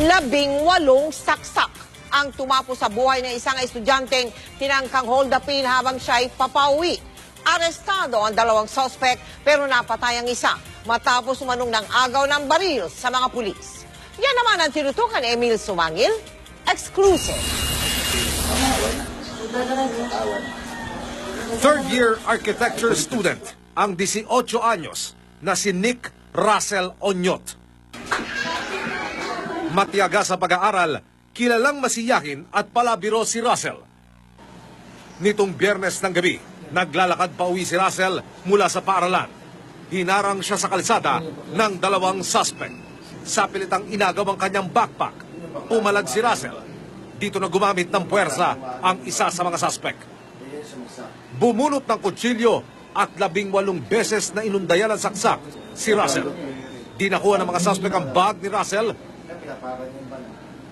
labing walong saksak ang tumapo sa buhay ng isang estudyanteng tinangkang hold upin habang siya'y papauwi. Arestado ang dalawang sospek pero napatay ang isa matapos umanong ng agaw ng baril sa mga pulis. Yan naman ang tinutukan Emil Sumangil. Exclusive. Third year architecture student, ang 18 anyos na si Nick Russell Onyot. Matiyaga sa pag-aaral, kilalang masiyahin at palabiro si Russell. Nitong biyernes ng gabi, naglalakad pa uwi si Russell mula sa paaralan. Hinarang siya sa kalsada ng dalawang suspect. Sa pilitang inagaw ang kanyang backpack, pumalag si Russell. Dito na gumamit ng puwersa ang isa sa mga suspect. Bumunot ng kutsilyo at labing walong beses na inundayan ang saksak si Russell. Dinakuha ng mga suspect ang bag ni Russell.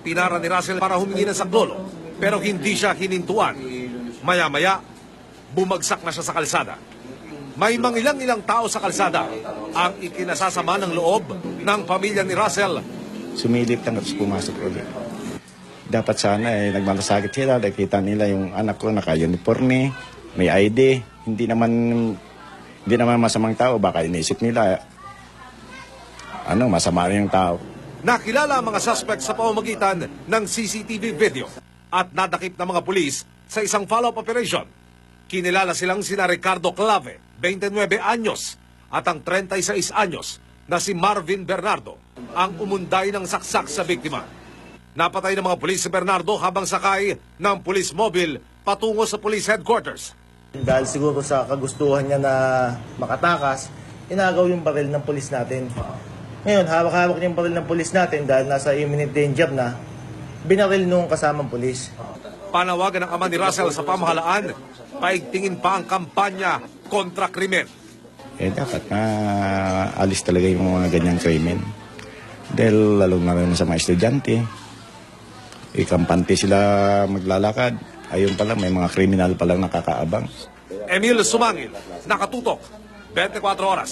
Pinara ni Russell para humingi ng saklolo pero hindi siya hinintuan. Maya-maya, bumagsak na siya sa kalsada. May mangilang-ilang tao sa kalsada ang ikinasasama ng loob ng pamilya ni Russell sumilip lang tapos pumasok ulit. Dapat sana eh, nagmalasakit sila, nakita nila yung anak ko naka-uniforme, may ID, hindi naman hindi naman masamang tao, baka inisip nila ano, masama rin yung tao. Nakilala ang mga suspect sa pamamagitan ng CCTV video at nadakip ng mga pulis sa isang follow-up operation. Kinilala silang sina Ricardo Clave, 29 anyos, at ang 36 anyos na si Marvin Bernardo, ang umunday ng saksak sa biktima. Napatay ng mga pulis si Bernardo habang sakay ng police mobile patungo sa police headquarters. Dahil siguro sa kagustuhan niya na makatakas, inagaw yung baril ng polis natin. Ngayon, hawak-hawak niya yung baril ng polis natin dahil nasa imminent danger na, binaril nung kasamang polis. Panawagan ng ama ni Russell sa pamahalaan, paigtingin pa ang kampanya kontra krimen. Eh dapat na alis talaga yung mga ganyang krimen. Dahil lalo na rin sa mga estudyante, ikampante sila maglalakad. Ayun pala, may mga kriminal palang nakakaabang. Emil Sumangil, nakatutok, 24 oras.